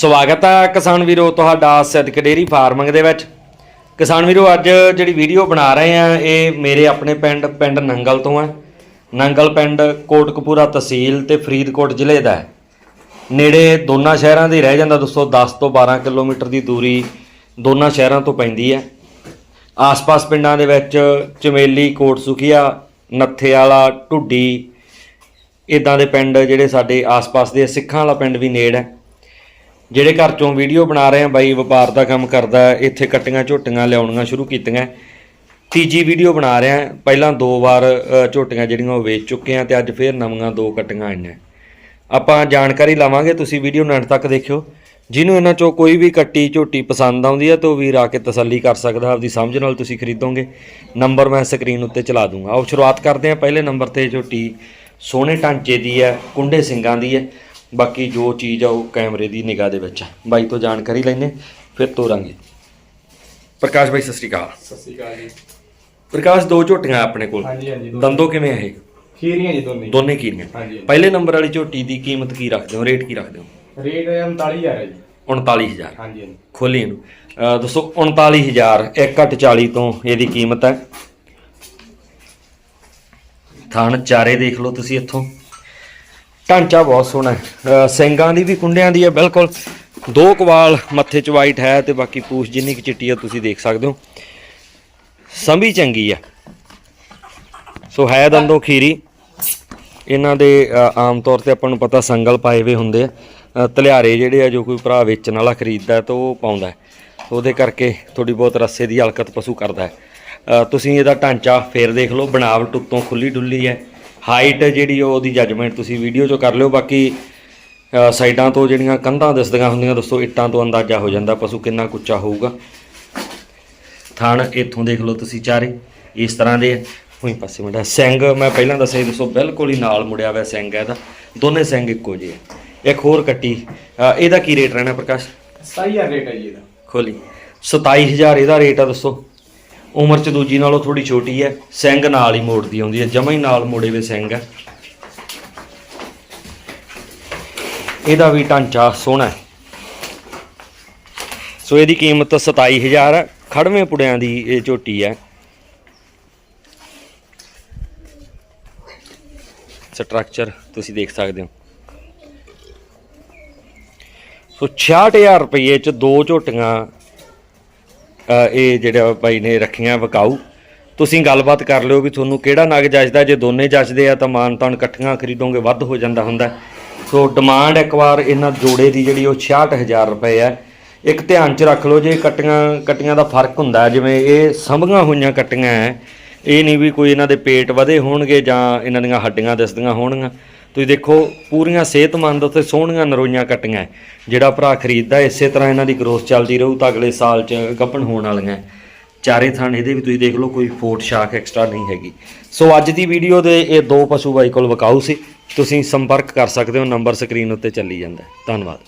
ਸਵਾਗਤ ਹੈ ਕਿਸਾਨ ਵੀਰੋ, ਤੁਹਾਡਾ ਸਿੱਧਕ ਡੇਰੀ ਫਾਰਮਿੰਗ ਦੇ ਵਿੱਚ। ਕਿਸਾਨ ਵੀਰੋ, ਅੱਜ ਜਿਹੜੀ ਵੀਡੀਓ ਬਣਾ ਰਹੇ ਆ, ਇਹ ਮੇਰੇ ਆਪਣੇ ਪਿੰਡ ਪਿੰਡ ਨੰਗਲ ਤੋਂ ਹੈ ਨੰਗਲ ਪਿੰਡ ਕੋਟਕਪੂਰਾ ਤਹਿਸੀਲ ਤੇ ਫਰੀਦਕੋਟ ਜ਼ਿਲ੍ਹੇ ਦਾ ਹੈ। ਨੇੜੇ ਦੋਨਾਂ ਸ਼ਹਿਰਾਂ ਦੇ ਰਹਿ ਜਾਂਦਾ ਦੋਸਤੋ 10 ਤੋਂ 12 ਕਿਲੋਮੀਟਰ ਦੀ ਦੂਰੀ ਦੋਨਾਂ ਸ਼ਹਿਰਾਂ ਤੋਂ ਪੈਂਦੀ ਹੈ। ਆਸ-ਪਾਸ ਪਿੰਡਾਂ ਦੇ ਵਿੱਚ ਚਮੇਲੀ ਕੋਟ ਸੁਖੀਆ ਨੱਥੇ ਵਾਲਾ ਢੁੱਡੀ ਇਦਾਂ ਦੇ ਪਿੰਡ ਜਿਹੜੇ ਸਾਡੇ ਆਸ-ਪਾਸ ਦੇ ਸਿੱਖਾਂ ਵਾਲਾ ਪਿੰਡ ਵੀ ਨੇੜ ਹੈ। ਜਿਹੜੇ ਘਰ ਚੋਂ ਵੀਡੀਓ ਬਣਾ ਰਹੇ ਆ, ਬਾਈ ਵਪਾਰ ਦਾ ਕੰਮ ਕਰਦਾ ਇੱਥੇ ਕੱਟੀਆਂ ਝੋਟੀਆਂ ਲਿਆਉਣੀਆਂ ਸ਼ੁਰੂ ਕੀਤੀਆਂ ਤੀਜੀ ਵੀਡੀਓ ਬਣਾ ਰਿਹਾ ਪਹਿਲਾਂ ਦੋ ਵਾਰ ਝੋਟੀਆਂ ਜਿਹੜੀਆਂ ਉਹ ਵੇਚ ਚੁੱਕੇ ਆ ਤੇ ਅੱਜ ਫੇਰ ਨਵੀਆਂ ਦੋ ਕੱਟੀਆਂ ਆਈਆਂ ਆਪਾਂ ਜਾਣਕਾਰੀ ਲਵਾਂਗੇ, ਤੁਸੀਂ ਵੀਡੀਓ ਨੂੰ ਤੱਕ ਦੇਖਿਓ। ਜਿਹਨੂੰ ਇਹਨਾਂ ਚੋਂ ਕੋਈ ਵੀ ਕੱਟੀ ਝੋਟੀ ਪਸੰਦ ਆਉਂਦੀ ਹੈ ਤਾਂ ਉਹ ਵੀਰ ਆ ਕੇ ਤਸੱਲੀ ਕਰ ਸਕਦਾ ਆਪਦੀ ਸਮਝ ਨਾਲ ਤੁਸੀਂ ਖਰੀਦੋਗੇ। ਨੰਬਰ ਮੈਂ ਸਕਰੀਨ ਉੱਤੇ ਚਲਾ ਦੂੰਗਾ। ਆਓ ਸ਼ੁਰੂਆਤ ਕਰਦੇ ਹਾਂ ਪਹਿਲੇ ਨੰਬਰ ਤੇ ਝੋਟੀ ਸੋਹਣੇ ਢਾਂਚੇ ਦੀ ਹੈ, ਕੁੰਡੇ ਸਿੰਘਾਂ ਦੀ ਹੈ। ਬਾਕੀ ਜੋ ਚੀਜ਼ ਆ ਉਹ ਕੈਮਰੇ ਦੀ ਨਿਗਾਹ ਦੇ ਵਿੱਚ ਹੈ ਬਾਈ ਤੋਂ ਜਾਣਕਾਰੀ ਲੈਣੇ ਫਿਰ ਤੋਰਾਂਗੇ। ਪ੍ਰਕਾਸ਼ ਬਾਈ ਸਤਿ ਸ਼੍ਰੀ ਅਕਾਲ। ਸਤਿ ਸ਼੍ਰੀ ਅਕਾਲ ਜੀ। ਪ੍ਰਕਾਸ਼ ਦੋ ਝੋਟੀਆਂ ਆਪਣੇ ਕੋਲ। ਹਾਂਜੀ ਹਾਂਜੀ ਦੋ ਦੰਦੋ ਕਿਵੇਂ ਇਹ? ਖੀਰੀਆਂ ਜੀ ਦੋਨੇ। ਦੋਨੇ ਕੀਰੀਆਂ ਹਾਂਜੀ ਪਹਿਲੇ ਨੰਬਰ ਵਾਲੀ ਝੋਟੀ ਦੀ ਕੀਮਤ ਕੀ ਰੱਖਦੇ ਹੋ? ਰੇਟ ਕੀ ਰੱਖਦੇ ਹੋ? ਰੇਟ 39000 ਹੈ ਜੀ। 39000 ਹਾਂਜੀ ਹਾਂਜੀ। ਖੋਲੀ ਇਹਨੂੰ। ਅਹ ਦੱਸੋ 39000 1.40 ਤੋਂ ਇਹਦੀ ਕੀਮਤ ਹੈ। ਥਣ ਚਾਰੇ ਦੇਖ ਲਓ ਤੁਸੀਂ ਇੱਥੋਂ। ਢਾਂਚਾ ਬਹੁਤ ਸੋਹਣਾ ਹੈ। ਅਹ ਸਿੰਗਾਂ ਦੀ ਵੀ, ਕੁੰਡਿਆਂ ਦੀ ਹੈ, ਬਿਲਕੁਲ। ਦੋ ਕਵਾਲ ਮੱਥੇ 'ਚ ਵਾਈਟ ਹੈ ਤੇ ਬਾਕੀ ਪੂਛ ਜਿੰਨੀ ਕਿ ਚਿੱਟੀ ਹੈ, ਤੁਸੀਂ ਦੇਖ ਸਕਦੇ ਹੋ। ਸੰਭੀ ਚੰਗੀ ਹੈ। ਸੋ ਹੈ ਦੰਦੋ ਖੀਰੀ। ਇਹਨਾਂ ਦੇ ਆਮ ਤੌਰ ਤੇ ਆਪਾਂ ਨੂੰ ਪਤਾ ਸੰਗਲ ਪਾਏ ਹੋਏ ਹੁੰਦੇ ਆ। ਤਲਿਆਰੇ ਜਿਹੜੇ ਆ, ਜੋ ਕੋਈ ਭਰਾ ਵੇਚਣ ਵਾਲਾ ਖਰੀਦਦਾ ਤਾਂ ਉਹ ਪਾਉਂਦਾ ਉਹਦੇ ਕਰਕੇ ਥੋੜੀ ਬਹੁਤ ਰੱਸੇ ਦੀ ਹਲਕਤ ਪਸ਼ੂ ਕਰਦਾ ਹੈ। ਤੁਸੀਂ ਇਹਦਾ ਢਾਂਚਾ ਫੇਰ ਦੇਖ ਲਓ। ਬਣਾਵਟ ਉੱਤੋਂ ਖੁੱਲੀ ਡੁੱਲੀ ਹੈ। ਹਾਈਟ ਜਿਹੜੀ ਉਹ ਉਹਦੀ ਜੱਜਮੈਂਟ ਤੁਸੀਂ ਵੀਡੀਓ 'ਚੋਂ ਕਰ ਲਿਓ। ਬਾਕੀ ਸਾਈਡਾਂ ਤੋਂ ਜਿਹੜੀਆਂ ਕੰਧਾਂ ਦਿਸਦੀਆਂ ਹੁੰਦੀਆਂ ਦੋਸਤੋ ਇੱਟਾਂ ਤੋਂ ਅੰਦਾਜ਼ਾ ਹੋ ਜਾਂਦਾ ਪਸ਼ੂ ਕਿੰਨਾ ਕੁ ਉੱਚਾ ਹੋਊਗਾ। ਥਣ ਇੱਥੋਂ ਦੇਖ ਲਓ ਤੁਸੀਂ ਚਾਰੇ ਇਸ ਤਰ੍ਹਾਂ ਦੇ। ਉਹੀ ਪਾਸੇ ਮੁੰਡਾ ਸਿੰਘ ਮੈਂ ਪਹਿਲਾਂ ਦੱਸਿਆ ਸੀ ਦੋਸਤੋ ਬਿਲਕੁਲ ਹੀ ਨਾਲ ਮੁੜਿਆ ਹੋਇਆ ਸਿੰਘ ਹੈ ਇਹਦਾ। ਦੋਨੇ ਸਿੰਘ ਇੱਕੋ ਜਿਹੇ ਇੱਕ ਹੋਰ ਕੱਟੀ ਇਹਦਾ ਕੀ ਰੇਟ ਰਹਿਣਾ ਪ੍ਰਕਾਸ਼? 27000 ਰੇਟ ਹੈ ਜੀ ਇਹਦਾ। ਖੋਲੀ। 27000 ਇਹਦਾ ਰੇਟ ਆ ਦੱਸੋ। ਉਮਰ ਚ ਦੂਜੀ ਨਾਲੋਂ ਥੋੜੀ ਛੋਟੀ ਹੈ, ਸਿੰਘ ਨਾਲ ਹੀ ਮੋੜਦੀ ਆਉਂਦੀ ਹੈ, ਜਮਾ ਹੀ ਨਾਲ ਮੋੜੇ ਵੇ ਸਿੰਘ ਹੈ। ਇਹਦਾ ਵੀ ਢਾਂਚਾ ਸੋਹਣਾ ਹੈ। ਸੋ ਇਹਦੀ ਕੀਮਤ 27000 ਹੈ, ਖੜਵੇਂ ਪੁੜਿਆਂ ਦੀ ਇਹ ਝੋਟੀ ਹੈ। ਸਟਰਕਚਰ ਤੁਸੀਂ ਦੇਖ ਸਕਦੇ ਹੋ। ਸੋ 66000 ਰੁਪਏ ਚ ਦੋ ਝੋਟੀਆਂ ਇਹ ਜਿਹੜਾ ਭਾਈ ਨੇ ਰੱਖੀਆਂ ਵਿਕਾਊ। ਤੁਸੀਂ ਗੱਲਬਾਤ ਕਰ ਲਿਓ ਵੀ ਤੁਹਾਨੂੰ ਕਿਹੜਾ ਨਗ ਜੱਜਦਾ, ਜੇ ਦੋਨੇ ਜੱਜਦੇ ਆ ਤਾਂ ਮਾਨ ਤਾਨ ਇਕੱਠੀਆਂ ਖਰੀਦੋਗੇ, ਵੱਧ ਹੋ ਜਾਂਦਾ ਹੁੰਦਾ। ਸੋ ਡਿਮਾਂਡ ਇੱਕ ਵਾਰ ਇਹਨਾਂ ਜੋੜੇ ਦੀ ਜਿਹੜੀ ਉਹ 66000 ਰੁਪਏ ਹੈ ਇੱਕ ਧਿਆਨ ਚ ਰੱਖ ਲਓ ਜੇ ਕੱਟੀਆਂ ਕੱਟੀਆਂ ਦਾ ਫ਼ਰਕ ਹੁੰਦਾ, ਜਿਵੇਂ ਇਹ ਸੰਭੀਆਂ ਹੋਈਆਂ ਕੱਟੀਆਂ ਹੈ ਇਹ ਨਹੀਂ ਵੀ ਕੋਈ ਇਹਨਾਂ ਦੇ ਪੇਟ ਵਧੇ ਹੋਣਗੇ ਜਾਂ ਇਹਨਾਂ ਦੀਆਂ ਹੱਡੀਆਂ ਦਿਸਦੀਆਂ ਹੋਣਗੀਆਂ। ਤੁਸੀਂ ਦੇਖੋ, ਪੂਰੀਆਂ ਸਿਹਤਮੰਦ ਅਤੇ ਸੋਹਣੀਆਂ ਨਰੋਈਆਂ ਕੱਟੀਆਂ ਜਿਹੜਾ ਭਰਾ ਖਰੀਦਦਾ, ਇਸੇ ਤਰ੍ਹਾਂ ਇਹਨਾਂ ਦੀ ਗਰੋਥ ਚੱਲਦੀ ਰਹੂ ਤਾਂ ਅਗਲੇ ਸਾਲ 'ਚ ਗੱਪਣ ਹੋਣ ਵਾਲੀਆਂ ਚਾਰੇ ਥਾਂ ਇਹਦੇ ਵੀ ਤੁਸੀਂ ਦੇਖ ਲਓ, ਕੋਈ ਫੋਟ ਸ਼ਾਖ ਐਕਸਟਰਾ ਨਹੀਂ ਹੈਗੀ। ਸੋ ਅੱਜ ਦੀ ਵੀਡੀਓ ਦੇ ਇਹ ਦੋ ਪਸ਼ੂ ਬਾਈ ਕੋਲ ਵਿਕਾਊ ਸੀ। ਤੁਸੀਂ ਸੰਪਰਕ ਕਰ ਸਕਦੇ ਹੋ, ਨੰਬਰ ਸਕਰੀਨ ਉੱਤੇ ਚੱਲੀ ਜਾਂਦਾ ਧੰਨਵਾਦ।